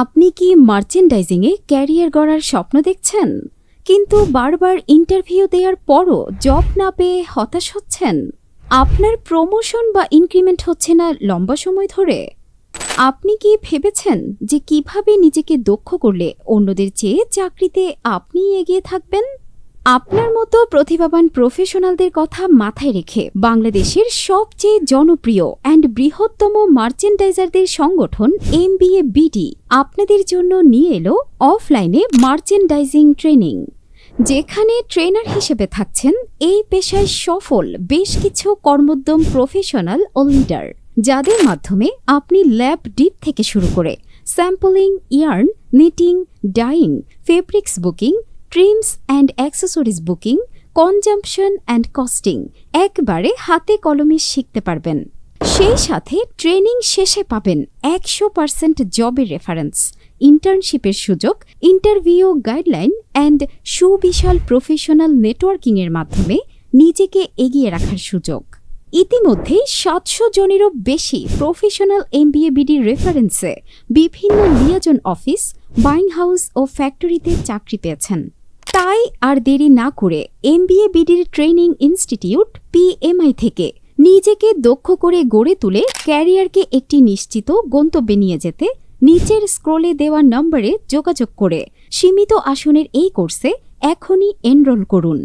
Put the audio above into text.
আপনি কি মার্চেন্ডাইজিংয়ে ক্যারিয়ার গড়ার স্বপ্ন দেখছেন? কিন্তু বারবার ইন্টারভিউ দেওয়ার পরও জব না পেয়ে হতাশ হচ্ছেন। আপনার প্রমোশন বা ইনক্রিমেন্ট হচ্ছে না লম্বা সময় ধরে। আপনি কি ভেবেছেন যে কীভাবে নিজেকে দক্ষ করলে অন্যদের চেয়ে চাকরিতে আপনি এগিয়ে থাকবেন? আপনার মতো প্রতিভাবান প্রফেশনালদের কথা মাথায় রেখে বাংলাদেশের সবচেয়ে জনপ্রিয় অ্যান্ড বৃহত্তম মার্চেন্ডাইজারদের সংগঠন এমবিএ বিডি আপনাদের জন্য নিয়ে এলো অফলাইনে মার্চেন্ডাইজিং ট্রেনিং যেখানে ট্রেনার হিসেবে থাকছেন এই পেশায় সফল বেশ কিছু কর্মোদ্যম প্রফেশনাল ও লিডার যাদের মাধ্যমে আপনি ল্যাব ডিপ থেকে শুরু করে sampling yarn knitting dyeing fabrics booking trims and accessories booking consumption and costing একবারে হাতে কলমে শিখতে পারবেন। সেই সাথে ট্রেনিং শেষে পাবেন একশো পার্সেন্ট জবের রেফারেন্স ইন্টার্নশিপের সুযোগ ইন্টারভিউ গাইডলাইন অ্যান্ড সুবিশাল প্রফেশনাল নেটওয়ার্কিংয়ের মাধ্যমে নিজেকে এগিয়ে রাখার সুযোগ। ইতিমধ্যেই সাতশো জনেরও বেশি প্রফেশনাল এমবিএ বিডির রেফারেন্সে বিভিন্ন লিয়াজন অফিস বাইং হাউস ও ফ্যাক্টরিতে চাকরি পেয়েছেন। তাই আর দেরি না করে এমবিএ বিডির ট্রেনিং ইনস্টিটিউট পিএমআই থেকে নিজেকে দক্ষ করে গড়ে তুলে ক্যারিয়ারকে একটি নিশ্চিত গন্তব্যে নিয়ে যেতে নিচের স্ক্রোলে দেওয়া নম্বরে যোগাযোগ করে সীমিত আসনের এই কোর্সে এখনই এনরোল করুন।